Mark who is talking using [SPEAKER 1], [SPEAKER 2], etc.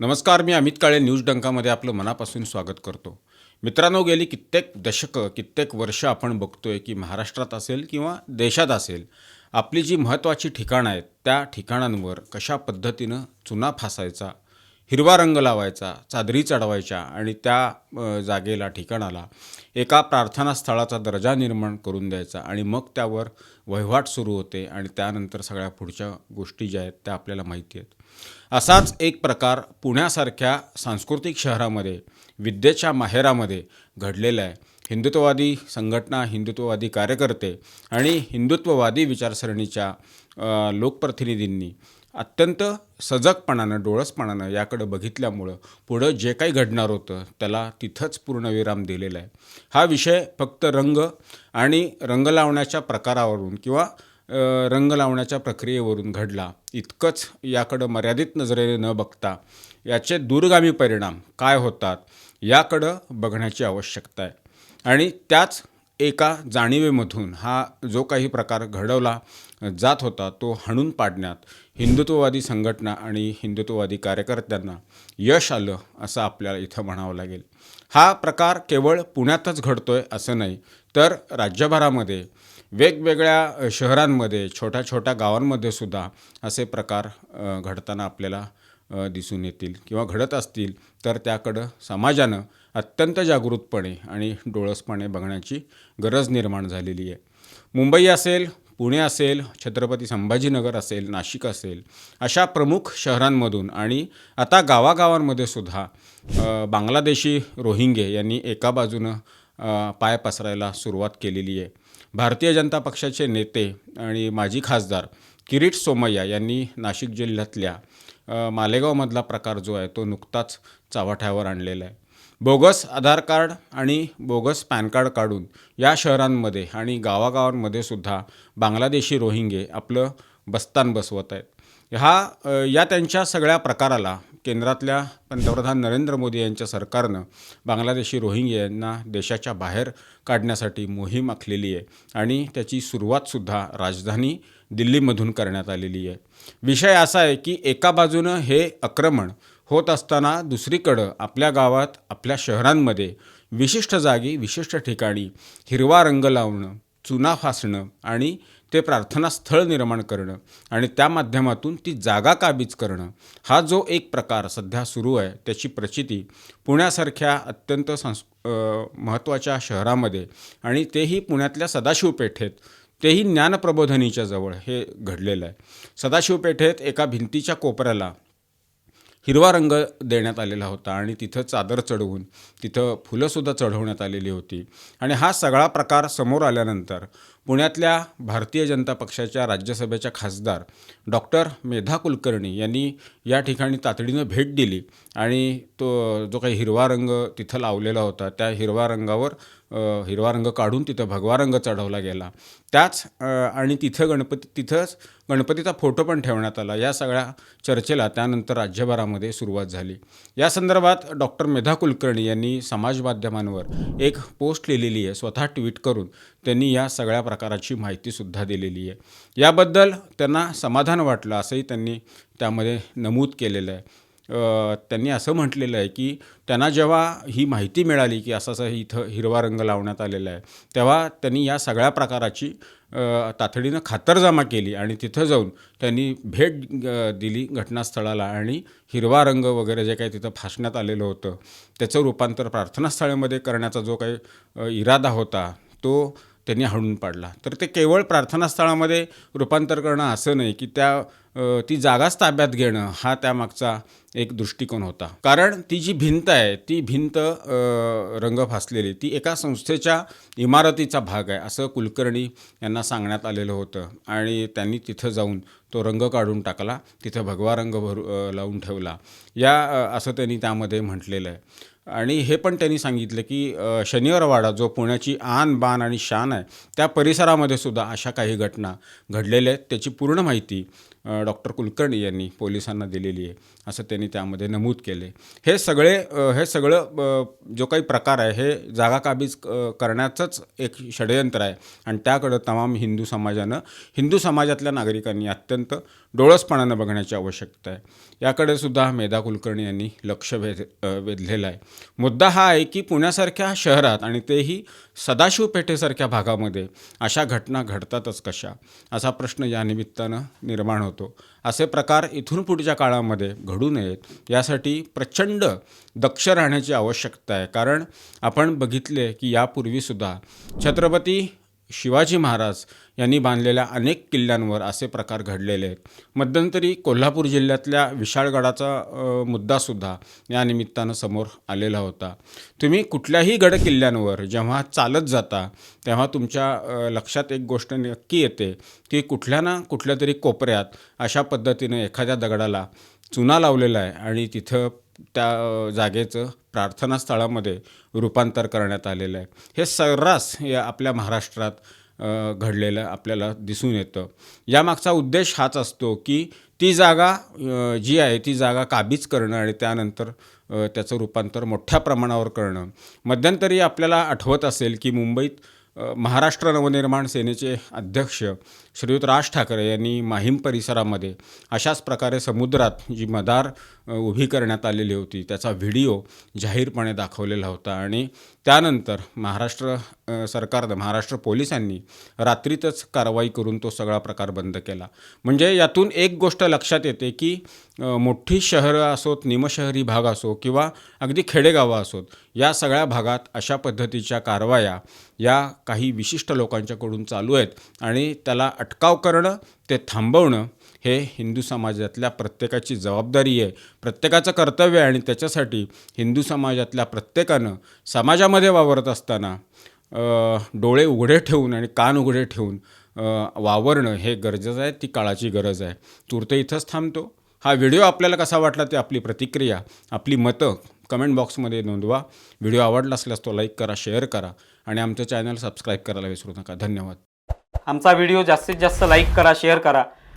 [SPEAKER 1] नमस्कार मी अमित काळे न्यूज डंकामध्ये आपलं मनापासून स्वागत करतो. मित्रांनो गेली कित्येक दशकं कित्येक वर्ष आपण बघतोय की महाराष्ट्रात असेल किंवा देशात असेल आपली जी महत्त्वाची ठिकाणं आहेत त्या ठिकाणांवर कशा पद्धतीनं चुना फासायचा हिरवा रंग लावायचा चादरी चढवायच्या आणि त्या जागेला ठिकाणाला एका प्रार्थना स्थळाचा दर्जा निर्माण करून द्यायचा आणि मग त्यावर वहिवाट सुरू होते आणि त्यानंतर सगळ्या पुढच्या गोष्टी ज्या आहेत त्या आपल्याला माहिती आहेत. असाच एक प्रकार पुण्यासारख्या सांस्कृतिक शहरामध्ये विद्येच्या माहेरामध्ये घडलेला आहे. हिंदुत्ववादी संघटना हिंदुत्ववादी कार्यकर्ते आणि हिंदुत्ववादी विचारसरणीच्या लोकप्रतिनिधींनी अत्यंत सजगपणानं डोळसपणानं याकडं बघितल्यामुळं पुढं जे काही घडणार होतं त्याला तिथंच पूर्णविराम दिलेला आहे. हा विषय फक्त रंग आणि रंग लावण्याच्या प्रकारावरून किंवा रंग लावण्याच्या प्रक्रियेवरून घडला. इतकंच याकडं मर्यादित नजरेने न बघता याचे दूरगामी परिणाम काय होतात याकडं बघण्याची आवश्यकता आहे. आणि त्याच एका जाणीवेमधून हा जो काही प्रकार घडवला जात होता तो हाणून पाडण्यात हिंदुत्ववादी संघटना आणि हिंदुत्ववादी कार्यकर्त्यांना यश आलं असं आपल्याला इथं म्हणावं लागेल. हा प्रकार केवळ पुण्यातच घडतोय असं नाही तर राज्यभरामध्ये वेगवेगळ्या शहरांमध्ये छोट्या छोट्या गावांमध्ये सुद्धा असे प्रकार घडताना आपल्याला दिसून येतील किंवा घडत असतील तर त्याकडं समाजानं अत्यंत जागृतपणे आणि डोळसपणे बघण्याची गरज निर्माण झालेली आहे. मुंबई असेल पुणे असेल छत्रपती संभाजीनगर असेल नाशिक असेल अशा प्रमुख शहरांमधून आणि आता गावागावांमध्ये सुद्धा बांगलादेशी रोहिंगे यांनी एका बाजूनं पाय पसरायला सुरुवात केलेली आहे. भारतीय जनता पक्षाचे नेते आणि माजी खासदार किरीट सोमय्या यांनी नाशिक जिल्ह्यातल्या मालेगावमधला प्रकार जो आहे तो नुकताच चावाठ्यावर आणलेला आहे. बोगस आधार कार्ड आणि बोगस पॅन कार्ड काढून या शहरांमध्ये आणि गावागावांमध्ये सुद्धा बांगलादेशी रोहिंगे आपलं बस्तान बसवत आहेत. हा या त्यांच्या सगळ्या प्रकाराला केंद्रातल्या पंतप्रधान नरेंद्र मोदी यांच्या सरकारनं बांगलादेशी रोहिंग्यांना देशाच्या बाहेर काढण्यासाठी मोहीम आखलेली आहे आणि त्याची सुरुवातसुद्धा राजधानी दिल्लीमधून करण्यात आलेली आहे. विषय असा आहे की एका बाजूनं हे आक्रमण होत असताना दुसरीकडं आपल्या गावात आपल्या शहरांमध्ये विशिष्ट जागी विशिष्ट ठिकाणी हिरवा रंग लावणं चुना फासणं आणि ते प्रार्थना स्थळ निर्माण करणं आणि त्या माध्यमातून ती जागा काबीज करणं हा जो एक प्रकार सध्या सुरू आहे त्याची प्रचिती पुण्यासारख्या अत्यंत संस् महत्त्वाच्या शहरामध्ये आणि तेही पुण्यातल्या सदाशिव पेठेत तेही ज्ञानप्रबोधनीच्या जवळ हे घडलेलं आहे. सदाशिव पेठेत एका भिंतीच्या कोपऱ्याला हिरवा रंग देण्यात आलेला होता आणि तिथं चादर चढवून तिथं फुलंसुद्धा चढवण्यात आलेली होती. आणि हा सगळा प्रकार समोर आल्यानंतर पुण्यातल्या भारतीय जनता पक्षाच्या राज्यसभेच्या खासदार डॉक्टर मेधा कुलकर्णी यांनी या ठिकाणी तातडीनं भेट दिली आणि तो जो काही हिरवा रंग तिथं लावलेला होता त्या हिरवा रंगावर हिरवा रंग काढून तिथं भगवा रंग चढवला गेला. त्याच आणि तिथं गणपती तिथंच गणपतीचा फोटो पण ठेवण्यात आला. या सगळ्या चर्चेला त्यानंतर राज्यभरामध्ये सुरुवात झाली. या संदर्भात डॉक्टर मेधा कुलकर्णी यांनी समाज माध्यमांवर एक पोस्ट लिहिलेली आहे स्वतः ट्विट करून त्यांनी या सगळ्या प्रकाराची माहितीसुद्धा दिलेली आहे. याबद्दल त्यांना समाधान वाटलं असंही त्यांनी त्यामध्ये नमूद केलेलं आहे. त्यांनी असं म्हटलेलं आहे की त्यांना जेव्हा ही माहिती मिळाली की असं असं इथं हिरवा रंग लावण्यात आलेला आहे तेव्हा त्यांनी या सगळ्या प्रकाराची तातडीनं खातरजमा केली आणि तिथं जाऊन त्यांनी भेट दिली घटनास्थळाला आणि हिरवा रंग वगैरे जे काही तिथं फासण्यात आलेलं होतं त्याचं रूपांतर प्रार्थनास्थळामध्ये करण्याचा जो काही इरादा होता तो त्यांनी हाडून पाडला. तर ते केवळ प्रार्थनास्थळामध्ये रूपांतर करणं असं नाही की त्या ती जागाच ताब्यात घेणं हा त्यामागचा एक दृष्टिकोन होता. कारण ती जी भिंत आहे ती भिंत रंग फासलेली ती एका संस्थेच्या इमारतीचा भाग आहे असं कुलकर्णी यांना सांगण्यात आलेलं होतं. आणि त्यांनी तिथं जाऊन तो रंग काढून टाकला तिथं भगवा रंग भरू लावून ठेवला. या असं त्यांनी त्यामध्ये म्हटलेलं आहे. आणि हे पण त्यांनी सांगितलं की शनिवारवाडा जो पुण्याची आन बाण आणि शान आहे त्या परिसरामध्ये सुद्धा अशा काही घटना घडलेल्या आहेत त्याची पूर्ण माहिती डॉक्टर कुलकर्णी यांनी पोलिसांना दिलेली आहे असं त्यांनी त्यामध्ये नमूद केले हे सगळे हे सगळं जो काही प्रकार आहे हे जागा काबीज करण्याचंच एक षडयंत्र आहे. आणि त्याकडं तमाम हिंदू समाजानं हिंदू समाजातल्या नागरिकांनी अत्यंत डोळसपणानं बघण्याची आवश्यकता आहे. याकडे सुद्धा मेधा कुलकर्णी यांनी लक्ष वेध वेधलेलं आहे. मुद्दा हा आहे की पुण्यासारख्या शहरात आणि तेही सदाशिव पेठेसारख्या भागामध्ये अशा घटना घडतातच कशा असा प्रश्न या निमित्तानं निर्माण होतो असे प्रकार इथून पुढच्या काळामध्ये घडू नयेत. यासाठी प्रचंड दक्ष राहण्याची आवश्यकता आहे. कारण आपण बघितले की यापूर्वीसुद्धा छत्रपती शिवाजी महाराज यांनी बांधलेल्या अनेक किल्ल्यांवर असे प्रकार घडलेले आहेत. मध्यंतरी कोल्हापूर जिल्ह्यातल्या विशाळगडाचा मुद्दासुद्धा या निमित्तानं समोर आलेला होता. तुम्ही कुठल्याही गड किल्ल्यांवर जेव्हा चालत जाता तेव्हा तुमच्या लक्षात एक गोष्ट नक्की येते की कुठल्या ना कुठल्या तरी कोपऱ्यात अशा पद्धतीनं एखाद्या दगडाला चुना लावलेला आहे आणि तिथं त्या जागेचं प्रार्थनास्थळामध्ये रूपांतर करण्यात आलेलं आहे. हे सर्रास या आपल्या महाराष्ट्रात घडलेलं आपल्याला दिसून येतं. यामागचा उद्देश हाच असतो की ती जागा जी आहे ती जागा काबीज करणं आणि त्यानंतर त्याचं रूपांतर मोठ्या प्रमाणावर करणं. मध्यंतरी आपल्याला आठवत असेल की मुंबईत महाराष्ट्र नवनिर्माण सेनेचे अध्यक्ष श्रीयुत राज ठाकरे यांनी माहीम परिसरामध्ये अशाच प्रकारे समुद्रात जी मदार उभी करण्यात आलेली होती. त्याचा व्हिडिओ जाहीरपणे दाखवलेला होता आणि त्यानंतर महाराष्ट्र सरकार सरकारनं महाराष्ट्र पोलिसांनी रात्रीतच कारवाई करून तो सगळा प्रकार बंद केला. म्हणजे यातून एक गोष्ट लक्षात येते की मोठी शहरं असोत निमशहरी भाग असो किंवा अगदी खेडेगावं असोत या सगळ्या भागात अशा पद्धतीच्या कारवाया या काही विशिष्ट लोकांच्याकडून चालू आहेत आणि त्याला अटकाव करणं ते थांबवणं हे हिंदू समाजातल्या प्रत्येकाची जबाबदारी आहे. प्रत्येकाचं कर्तव्य आहे आणि त्याच्यासाठी हिंदू समाजातल्या प्रत्येकानं समाजामध्ये वावरत असताना डोळे उघडे ठेवून आणि कान उघडे ठेवून वावरणं हे गरजेचं आहे ती काळाची गरज आहे. तूर्त इथंच थांबतो. हा व्हिडिओ आपल्याला कसा वाटला ते आपली प्रतिक्रिया आपली मतं कमेंट बॉक्समध्ये नोंदवा. व्हिडिओ आवडला असल्यास तो लाईक करा शेअर करा आणि आमचं चॅनल सबस्क्राईब करायला विसरू नका. धन्यवाद.
[SPEAKER 2] आमचा व्हिडिओ जास्तीत जास्त लाईक करा शेअर करा.